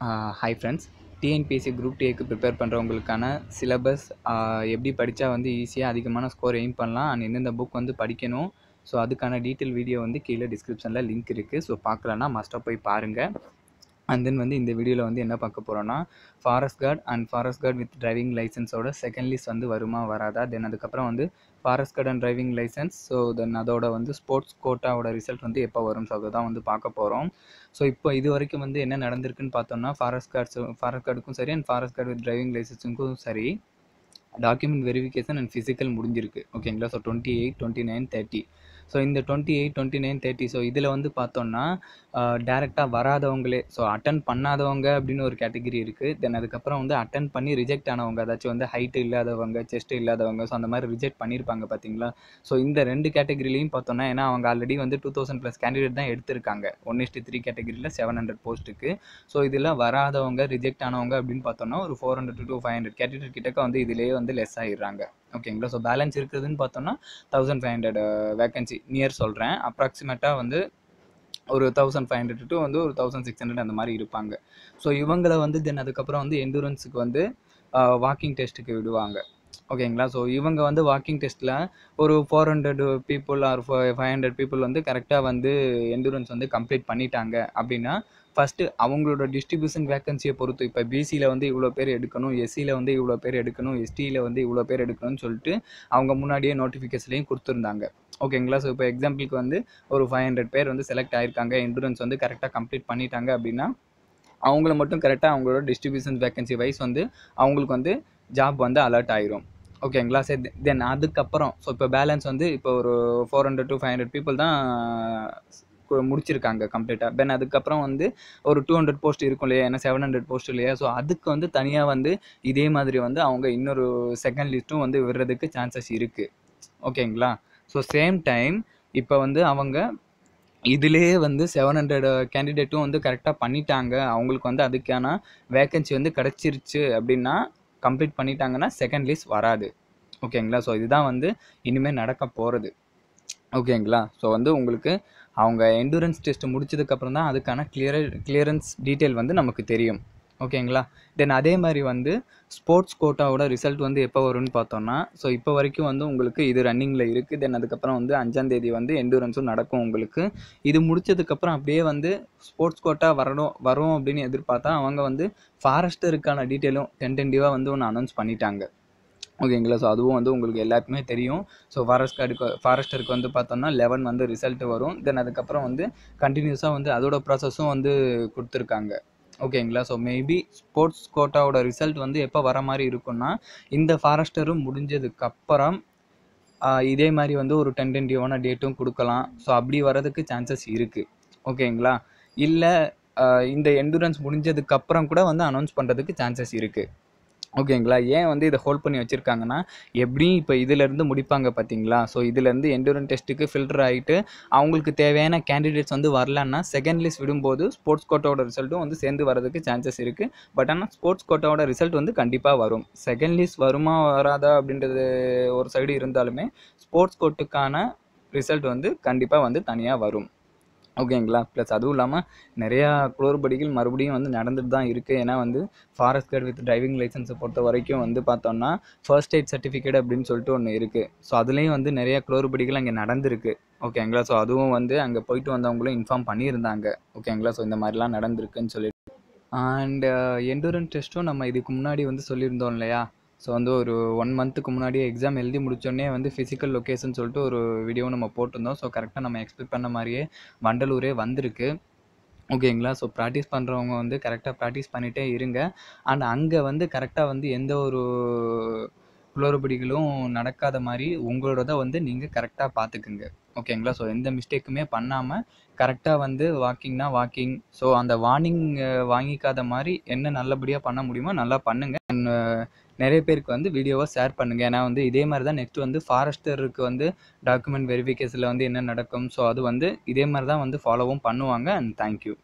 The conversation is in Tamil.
ஹாய் ஃப்ரெண்ட்ஸ் டிஎன்பிஎஸ்சி குரூப் டேக்கு ப்ரிப்பேர் பண்ணுறவங்களுக்கான சிலபஸ் எப்படி படித்தா வந்து ஈஸியாக அதிகமான ஸ்கோர் எய்ம் பண்ணலாம் அண்ட் எந்தெந்த புக் வந்து படிக்கணும். ஸோ அதுக்கான டீட்டெயில் வீடியோ வந்து கீழே டிஸ்கிரிப்ஷனில் லிங்க் இருக்குது ஸோ பார்க்கலன்னா மஸ்ட்டாக போய் பாருங்கள் அண்ட் தென் வந்து இந்த வீடியோவில் வந்து என்ன பார்க்க போகிறோன்னா forest guard and forest guard with driving லைசன்ஸோட second list வந்து வருமா வராதா? தென் அதுக்கப்புறம் வந்து forest guard and driving license so then அதோட வந்து ஸ்போர்ட்ஸ் கோட்டாவோட ரிசல்ட் வந்து எப்போ வரும்? ஸோ அதை தான் வந்து பார்க்க போகிறோம் ஸோ இப்போ இது வரைக்கும் வந்து என்ன நடந்திருக்குன்னு பார்த்தோம்னா ஃபாரஸ்ட் கார்ட்ஸ் ஃபாரஸ்ட் கார்டுக்கும் சரி and forest guard with driving லைசன்ஸுக்கும் சரி டாக்குமெண்ட் வெரிஃபிகேஷன் அண்ட் ஃபிசிக்கல் முடிஞ்சிருக்கு. ஓகேங்களா so twenty eight twenty nine thirty so இந்த twenty eight twenty nine thirty so இதில் வந்து பார்த்தோம்னா டேரெக்டாக வராதவங்களே ஸோ அட்டன் பண்ணாதவங்க அப்படின்னு ஒரு கேட்டகிரி இருக்குது தென் அதுக்கப்புறம் வந்து அட்டன் பண்ணி ரிஜெக்ட் ஆனவங்க அதாச்சும் வந்து ஹைட்டு இல்லாதவங்க செஸ்ட் இல்லாதவங்க ஸோ அந்த மாதிரி ரிஜெக்ட் பண்ணியிருப்பாங்க பார்த்தீங்களா? ஸோ இந்த ரெண்டு கேட்டகிரிலையும் பார்த்தோம்னா ஏன்னா அவங்க ஆல்ரெடி வந்து டூ தௌசண்ட் ப்ளஸ் கேண்டிடேட் தான் எடுத்திருக்காங்க. One is to three seven hundred போஸ்ட்டுக்கு ஸோ இதில் வராதவங்க ரிஜெக்ட் ஆனவங்க அப்படின்னு பார்த்தோம்னா ஒரு four hundred to five hundred candidate கிட்டக்க வந்து இதிலேயே வந்து லெஸ் ஆகிடுறாங்க ஓகேங்களா ஸோ பேலன்ஸ் இருக்குதுன்னு பார்த்தோம்னா thousand five hundred vacancy near சொல்கிறேன் அப்ராக்சிமேட்டாக வந்து ஒரு தௌசண்ட் ஃபைவ் ஹண்ட்ரட் டு வந்து ஒரு தௌசண்ட் சிக்ஸ் ஹண்ட்ரட் அந்த மாதிரி இருப்பாங்க. ஸோ இவங்களை வந்து தென் அதுக்கப்புறம் வந்து எண்டூரன்ஸுக்கு வந்து uh, வாக்கிங் டெஸ்ட்டுக்கு விடுவாங்க. ஓகேங்களா ஸோ இவங்க வந்து வாக்கிங் டெஸ்ட்டில் ஒரு four hundred people or five hundred people வந்து கரெக்டாக வந்து எண்டூரன்ஸ் வந்து கம்ப்ளீட் பண்ணிட்டாங்க அப்படின்னா ஃபஸ்ட்டு அவங்களோட டிஸ்ட்ரிபியூஷன் வேக்கன்சியை பொறுத்து இப்போ பிசியில் வந்து இவ்வளோ பேர் எடுக்கணும் எஸ்சியில் வந்து இவ்வளோ பேர் எடுக்கணும் எஸ்டியில் வந்து இவ்வளோ பேர் எடுக்கணும்னு சொல்லிட்டு அவங்க முன்னாடியே நோட்டிஃபிகேஷன்லையும் கொடுத்துருந்தாங்க. ஓகேங்களா ஸோ இப்போ எக்ஸாம்பிளுக்கு வந்து ஒரு ஃபைவ் ஹண்ட்ரட் பேர் வந்து செலக்ட் ஆயிருக்காங்க என்ட்ரன்ஸ் வந்து கரெக்டாக கம்ப்ளீட் பண்ணிட்டாங்க அப்படின்னா அவங்கள மட்டும் கரெக்டாக அவங்களோட டிஸ்ட்ரிபியூஷன் வேக்கன்சி வைஸ் வந்து அவங்களுக்கு வந்து ஜாப் வந்து அலர்ட் ஆயிரும். ஓகேங்களா சரி தென் அதுக்கப்புறம் ஸோ இப்போ பேலன்ஸ் வந்து இப்போ ஒரு four hundred to five hundred people தான் முடிச்சிருக்காங்க கம்ப்ளீட்டாக தென் அதுக்கப்புறம் வந்து ஒரு டூ ஹண்ட்ரட் போஸ்ட் இருக்கும் இல்லையா? ஏன்னா செவன் ஹண்ட்ரட் போஸ்ட் இல்லையா? ஸோ அதுக்கு வந்து தனியாக வந்து இதே மாதிரி வந்து அவங்க இன்னொரு செகண்ட் லிஸ்ட்டும் வந்து விடுறதுக்கு சான்சஸ் இருக்குது ஓகேங்களா? ஸோ சேம் டைம் இப்போ வந்து அவங்க இதுலேயே வந்து செவன் ஹண்ட்ரட் கேண்டிடேட்டும் வந்து கரெக்டாக பண்ணிட்டாங்க. அவங்களுக்கு வந்து அதுக்கான வேக்கன்சி வந்து கிடச்சிருச்சு அப்படின்னா கம்ப்ளீட் பண்ணிட்டாங்கன்னா செகண்ட் லிஸ்ட் வராது. ஓகேங்களா? ஸோ இதுதான் வந்து இனிமேல் நடக்க போகிறது ஓகேங்களா? ஸோ வந்து உங்களுக்கு அவங்க எண்டூரன்ஸ் டெஸ்ட்டு முடிச்சதுக்கப்புறம் தான் அதுக்கான கிளியர் கிளியரன்ஸ் டீட்டெயில் வந்து நமக்கு தெரியும். ஓகேங்களா? தென் அதே மாதிரி வந்து ஸ்போர்ட்ஸ் கோட்டாவோட ரிசல்ட் வந்து எப்போ வரும்னு பார்த்தோம்னா ஸோ இப்போ வரைக்கும் வந்து உங்களுக்கு இது ரன்னிங்கில் இருக்குது தென் அதுக்கப்புறம் வந்து அஞ்சாந்தேதி வந்து எண்டூரன்ஸும் நடக்கும் உங்களுக்கு. இது முடிச்சதுக்கப்புறம் அப்படியே வந்து ஸ்போர்ட்ஸ் கோட்டா வரணும் வரும் அப்படின்னு எதிர்பார்த்தா அவங்க வந்து ஃபாரஸ்டருக்கான டீட்டெயிலும் டென்டென்டிவாக வந்து ஒன்று அனௌன்ஸ் பண்ணிட்டாங்க. ஓகேங்களா? ஸோ அதுவும் வந்து உங்களுக்கு எல்லாருக்குமே தெரியும். ஸோ ஃபாரஸ்ட் கார்டுக்கு ஃபாரஸ்டருக்கு வந்து பார்த்தோம்னா லெவன் வந்து ரிசல்ட் வரும். தென் அதுக்கப்புறம் வந்து கண்டினியூஸாக வந்து அதோட ப்ராசஸும் வந்து கொடுத்துருக்காங்க. ஓகேங்களா? ஸோ மேபி ஸ்போர்ட்ஸ் கோட்டாவோட ரிசல்ட் வந்து எப்போ வர மாதிரி இருக்குன்னா இந்த ஃபாரஸ்டரும் முடிஞ்சதுக்கப்புறம் இதே மாதிரி வந்து ஒரு டென்டென்டிவான டேட்டும் கொடுக்கலாம். ஸோ அப்படி வரதுக்கு சான்சஸ் இருக்குது ஓகேங்களா? இல்லை இந்த எண்டூரன்ஸ் முடிஞ்சதுக்கப்புறம் கூட வந்து அனௌன்ஸ் பண்ணுறதுக்கு சான்சஸ் இருக்குது ஓகேங்களா? ஏன் வந்து இதை ஹோல்ட் பண்ணி வச்சுருக்காங்கன்னா எப்படியும் இப்போ இதிலேருந்து முடிப்பாங்க பார்த்தீங்களா ஸோ இதுலேருந்து எண்டூரன் டெஸ்ட்டுக்கு ஃபில்டர் ஆகிட்டு அவங்களுக்கு தேவையான கேண்டிடேட்ஸ் வந்து வரலன்னா செகண்ட் லிஸ்ட் விடும்போது ஸ்போர்ட்ஸ் கோட்டாவோட ரிசல்ட்டும் வந்து சேர்ந்து வரதுக்கு சான்சஸ் இருக்குது பட் ஆனால் ஸ்போர்ட்ஸ் கோட்டாவோட ரிசல்ட் வந்து கண்டிப்பாக வரும். செகண்ட் லிஸ்ட் வருமா வராதா அப்படின்றது ஒரு சைடு இருந்தாலுமே ஸ்போர்ட்ஸ் கோட்டுக்கான ரிசல்ட் வந்து கண்டிப்பாக வந்து தனியாக வரும். ஓகேங்களா? ப்ளஸ் அதுவும் இல்லாமல் நிறையா குளறுபடிகள் மறுபடியும் வந்து நடந்துட்டு தான் இருக்குது ஏன்னா வந்து ஃபாரஸ்ட் கார்டு வித் டிரைவிங் லைசன்ஸை பொறுத்த வரைக்கும் வந்து பார்த்தோம்னா ஃபர்ஸ்ட் எய்ட் சர்டிஃபிகேட் அப்படின்னு சொல்லிட்டு ஒன்று இருக்குது ஸோ அதுலேயும் வந்து நிறையா குளறுபடிகள் அங்கே நடந்திருக்கு. ஓகேங்களா? ஸோ அதுவும் வந்து அங்கே போயிட்டு வந்தவங்களும் இன்ஃபார்ம் பண்ணியிருந்தாங்க. ஓகேங்களா? ஸோ இந்த மாதிரிலாம் நடந்திருக்குன்னு சொல்லிட்டு. அண்ட் எண்டூரன் டெஸ்ட்டும் நம்ம இதுக்கு முன்னாடி வந்து சொல்லியிருந்தோம் இல்லையா? ஸோ வந்து ஒரு ஒன் மந்த்துக்கு முன்னாடியே எக்ஸாம் எழுதி முடிச்சோடனே வந்து ஃபிசிக்கல் லொக்கேஷன் சொல்லிட்டு ஒரு வீடியோ நம்ம போட்டிருந்தோம். ஸோ கரெக்டாக நம்ம எக்ஸ்பெக்ட் பண்ண மாதிரியே வண்டலூரே வந்திருக்கு. ஓகேங்களா ஸோ ப்ராக்டிஸ் பண்ணுறவங்க வந்து கரெக்டாக ப்ராக்டிஸ் பண்ணிகிட்டே இருங்க. அண்ட் அங்கே வந்து கரெக்டாக வந்து எந்த ஒரு குளறுபடிகளும் நடக்காத மாதிரி உங்களோட வந்து நீங்கள் கரெக்டாக பார்த்துக்குங்க. ஓகேங்களா ஸோ எந்த மிஸ்டேக்குமே பண்ணாமல் கரெக்டாக வந்து வாக்கிங்னா வாக்கிங் ஸோ அந்த வார்னிங் வாங்கிக்காத மாதிரி என்ன நல்லபடியாக பண்ண முடியுமோ நல்லா பண்ணுங்கள் அண்ட் நிறைய பேருக்கு வந்து வீடியோவை ஷேர் பண்ணுங்கள் ஏன்னா வந்து இதே மாதிரி தான் நெக்ஸ்ட் வந்து ஃபாரஸ்டருக்கு வந்து டாக்குமெண்ட் வெரிஃபிகேஷனில் வந்து என்ன நடக்கும். ஸோ அது வந்து இதே மாதிரி தான் வந்து ஃபாலோவும் பண்ணுவாங்க. And thank you